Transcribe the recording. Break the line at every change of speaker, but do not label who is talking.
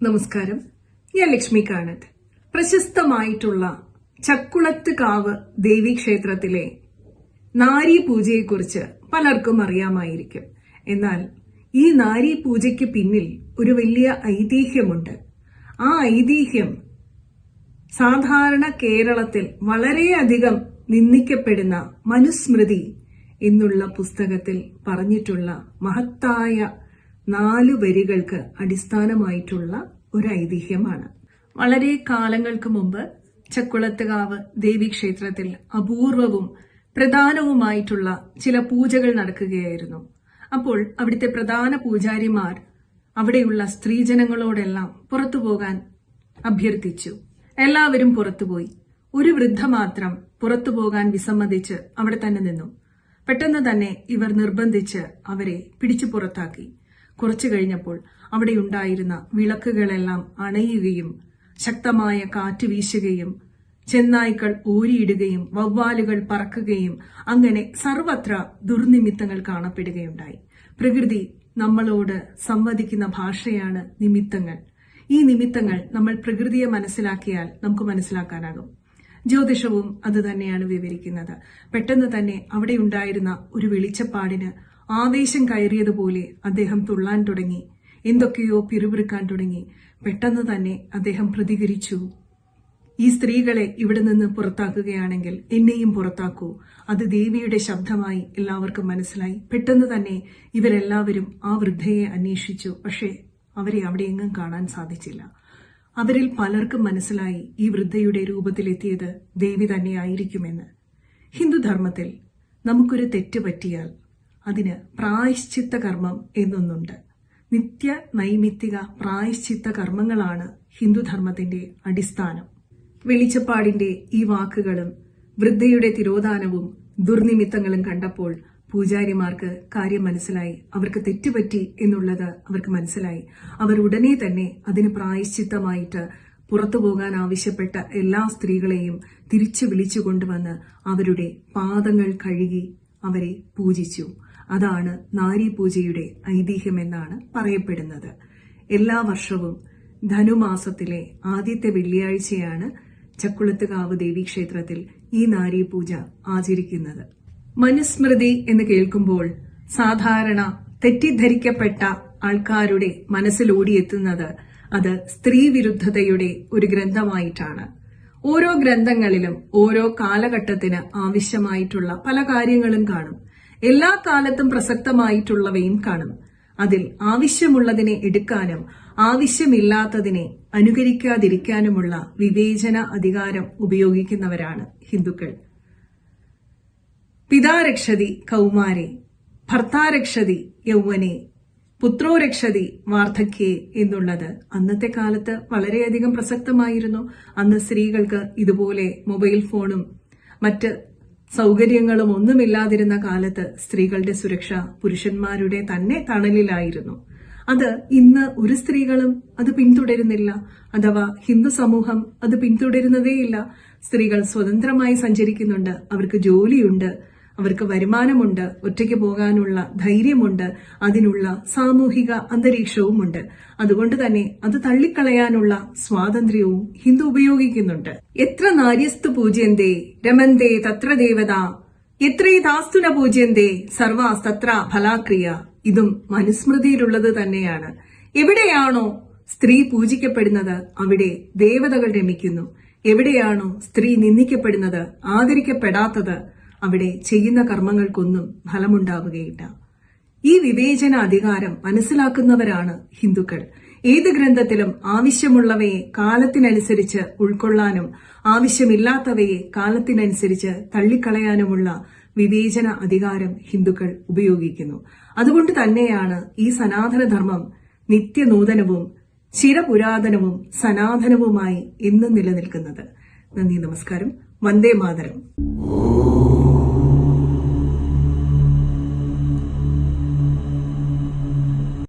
നമസ്കാരം. ഞാൻ ലക്ഷ്മി കാണത്ത്. പ്രശസ്തമായിട്ടുള്ള ചക്കുളത്ത് കാവ് ദേവീക്ഷേത്രത്തിലെ നാരി പൂജയെക്കുറിച്ച് പലർക്കും അറിയാമായിരിക്കും. എന്നാൽ ഈ നാരി പൂജയ്ക്ക് പിന്നിൽ ഒരു വലിയ ഐതിഹ്യമുണ്ട്. ആ ഐതിഹ്യം സാധാരണ കേരളത്തിൽ വളരെയധികം നിന്ദിക്കപ്പെടുന്ന മനുസ്മൃതി എന്നുള്ള പുസ്തകത്തിൽ പറഞ്ഞിട്ടുള്ള മഹത്തായ നാലു വരികൾക്ക് അടിസ്ഥാനമായിട്ടുള്ള ഒരു ഐതിഹ്യമാണ്. വളരെ കാലങ്ങൾക്ക് മുമ്പ് ചക്കുളത്തുകാവ് ദേവീക്ഷേത്രത്തിൽ അപൂർവവും പ്രധാനവുമായിട്ടുള്ള ചില പൂജകൾ നടക്കുകയായിരുന്നു. അപ്പോൾ അവിടുത്തെ പ്രധാന പൂജാരിമാർ അവിടെയുള്ള സ്ത്രീജനങ്ങളോടെല്ലാം പുറത്തു പോകാൻ അഭ്യർത്ഥിച്ചു. എല്ലാവരും പുറത്തുപോയി ഒരു വൃദ്ധ മാത്രം പുറത്തു പോകാൻ വിസമ്മതിച്ച് അവിടെ തന്നെ നിന്നു. പെട്ടെന്ന് തന്നെ ഇവർ നിർബന്ധിച്ച് അവരെ പിടിച്ചു പുറത്താക്കി. കുറച്ചു കഴിഞ്ഞപ്പോൾ അവിടെ ഉണ്ടായിരുന്ന വിളക്കുകളെല്ലാം അണയുകയും ശക്തമായ കാറ്റ് വീശുകയും ചെന്നായ്ക്കൾ ഊരിയിടുകയും വവ്വാലുകൾ പറക്കുകയും അങ്ങനെ സർവത്ര ദുർനിമിത്തങ്ങൾ കാണപ്പെടുകയുണ്ടായി. പ്രകൃതി നമ്മളോട് സംവദിക്കുന്ന ഭാഷയാണ് നിമിത്തങ്ങൾ. ഈ നിമിത്തങ്ങൾ നമ്മൾ പ്രകൃതിയെ മനസ്സിലാക്കിയാൽ നമുക്ക് മനസ്സിലാക്കാനാകും. ജ്യോതിഷവും അത് തന്നെയാണ് വിവരിക്കുന്നത്. പെട്ടെന്ന് തന്നെ അവിടെ ഉണ്ടായിരുന്ന ഒരു വെളിച്ചപ്പാടിന് ആവേശം കയറിയതുപോലെ അദ്ദേഹം തുള്ളാൻ തുടങ്ങി. എന്തൊക്കെയോ പിറുപിറുക്കാൻ തുടങ്ങി. പെട്ടെന്ന് തന്നെ അദ്ദേഹം പ്രതികരിച്ചു. ഈ സ്ത്രീകളെ ഇവിടെ നിന്ന് പുറത്താക്കുകയാണെങ്കിൽ എന്നെയും പുറത്താക്കൂ. അത് ദേവിയുടെ ശബ്ദമായി എല്ലാവർക്കും മനസ്സിലായി. പെട്ടെന്ന് തന്നെ ഇവരെല്ലാവരും ആ വൃദ്ധയെ അന്വേഷിച്ചു. പക്ഷേ അവരെ അവിടെ എങ്ങും കാണാൻ സാധിച്ചില്ല. അവരിൽ പലർക്കും മനസ്സിലായി ഈ വൃദ്ധയുടെ രൂപത്തിലെത്തിയത് ദേവി തന്നെയായിരിക്കുമെന്ന്. ഹിന്ദുധർമ്മത്തിൽ നമുക്കൊരു തെറ്റ് പറ്റിയാൽ അതിന് പ്രായശ്ചിത്ത കർമ്മം എന്നൊന്നുണ്ട്. നിത്യ നൈമിത്തിക പ്രായശ്ചിത്ത കർമ്മങ്ങളാണ് ഹിന്ദുധർമ്മത്തിന്റെ അടിസ്ഥാനം. വെളിച്ചപ്പാടിന്റെ ഈ വാക്കുകളും വൃദ്ധയുടെ തിരോധാനവും ദുർനിമിത്തങ്ങളും കണ്ടപ്പോൾ പൂജാരിമാർക്ക് കാര്യം മനസ്സിലായി. അവർക്ക് തെറ്റുപറ്റി എന്നുള്ളത് അവർക്ക് മനസ്സിലായി. അവർ ഉടനെ തന്നെ അതിന് പ്രായശ്ചിത്തമായിട്ട് പുറത്തു പോകാൻ ആവശ്യപ്പെട്ട എല്ലാ സ്ത്രീകളെയും തിരിച്ചു വിളിച്ചു കൊണ്ടുവന്ന് അവരുടെ പാദങ്ങൾ കഴുകി അവരെ പൂജിച്ചു. അതാണ് നാരി പൂജയുടെ ഐതിഹ്യമെന്നാണ് പറയപ്പെടുന്നത്. എല്ലാ വർഷവും ധനുമാസത്തിലെ ആദ്യത്തെ വെള്ളിയാഴ്ചയാണ് ചക്കുളത്തുകാവ് ദേവീക്ഷേത്രത്തിൽ ഈ നാരി പൂജ ആചരിക്കുന്നത്. മനുസ്മൃതി എന്ന് കേൾക്കുമ്പോൾ സാധാരണ തെറ്റിദ്ധരിക്കപ്പെട്ട ആൾക്കാരുടെ മനസ്സിലോടിയെത്തുന്നത് അത് സ്ത്രീ വിരുദ്ധതയുടെ ഒരു ഗ്രന്ഥമായിട്ടാണ്. ഓരോ ഗ്രന്ഥങ്ങളിലും ഓരോ കാലഘട്ടത്തിന് ആവശ്യമായിട്ടുള്ള പല കാര്യങ്ങളും കാണും. എല്ലാ കാലത്തും പ്രസക്തമായിട്ടുള്ളവയും കാണും അതിൽ ആവശ്യമുള്ളതിനെ എടുക്കാനും ആവശ്യമില്ലാത്തതിനെ അനുകരിക്കാതിരിക്കാനുമുള്ള വിവേചന അധികാരം ഉപയോഗിക്കുന്നവരാണ് ഹിന്ദുക്കൾ. പിതാരക്ഷതി കൗമാരെ ഭർത്താരക്ഷതി യൗവനെ പുത്രോരക്ഷതി വാർദ്ധക്യേ എന്നുള്ളത് അന്നത്തെ കാലത്ത് വളരെയധികം പ്രസക്തമായിരുന്നു. അന്ന് സ്ത്രീകൾക്ക് ഇതുപോലെ മൊബൈൽ ഫോണും മറ്റ് സൗകര്യങ്ങളും ഒന്നുമില്ലാതിരുന്ന കാലത്ത് സ്ത്രീകളുടെ സുരക്ഷ പുരുഷന്മാരുടെ തന്നെ തണലിലായിരുന്നു. അത് ഇന്ന് ഒരു സ്ത്രീകളും അത് പിന്തുടരുന്നില്ല. അഥവാ ഹിന്ദു സമൂഹം അത് പിന്തുടരുന്നതേയില്ല. സ്ത്രീകൾ സ്വതന്ത്രമായി സഞ്ചരിക്കുന്നുണ്ട്. അവർക്ക് ജോലിയുണ്ട്. അവർക്ക് വരുമാനമുണ്ട് ഒറ്റയ്ക്ക് പോകാനുള്ള ധൈര്യമുണ്ട് അതിനുള്ള സാമൂഹിക അന്തരീക്ഷവുമുണ്ട്. അതുകൊണ്ട് തന്നെ അത് തള്ളിക്കളയാനുള്ള സ്വാതന്ത്ര്യവും ഹിന്ദു ഉപയോഗിക്കുന്നുണ്ട്. എത്ര നാര്യസ്തു പൂജ്യന്തേ രമന്തേ തത്ര ദേവത എത്രേതാസ്തുന പൂജ്യന്തേ സർവാസ്തത്ര ഫലാക്രിയ. ഇതും മനുസ്മൃതിയിലുള്ളത് തന്നെയാണ്. എവിടെയാണോ സ്ത്രീ പൂജിക്കപ്പെടുന്നത് അവിടെ ദേവതകൾ രമിക്കുന്നു. എവിടെയാണോ സ്ത്രീ നിന്ദിക്കപ്പെടുന്നത് ആദരിക്കപ്പെടാത്തത് അവിടെ ചെയ്യുന്ന കർമ്മങ്ങൾക്കൊന്നും ഫലമുണ്ടാവുകയില്ല. ഈ വിവേചന അധികാരം മനസ്സിലാക്കുന്നവരാണ് ഹിന്ദുക്കൾ. ഏത് ഗ്രന്ഥത്തിലും ആവശ്യമുള്ളവയെ കാലത്തിനനുസരിച്ച് ഉൾക്കൊള്ളാനും ആവശ്യമില്ലാത്തവയെ കാലത്തിനനുസരിച്ച് തള്ളിക്കളയാനുമുള്ള വിവേചന അധികാരം ഹിന്ദുക്കൾ ഉപയോഗിക്കുന്നു. അതുകൊണ്ട് തന്നെയാണ് ഈ സനാതനധർമ്മം നിത്യനൂതനവും ചിരപുരാതനവും സനാതനവുമായി എന്നും നിലനിൽക്കുന്നത്. നന്ദി നമസ്കാരം. വന്ദേ മാതരം.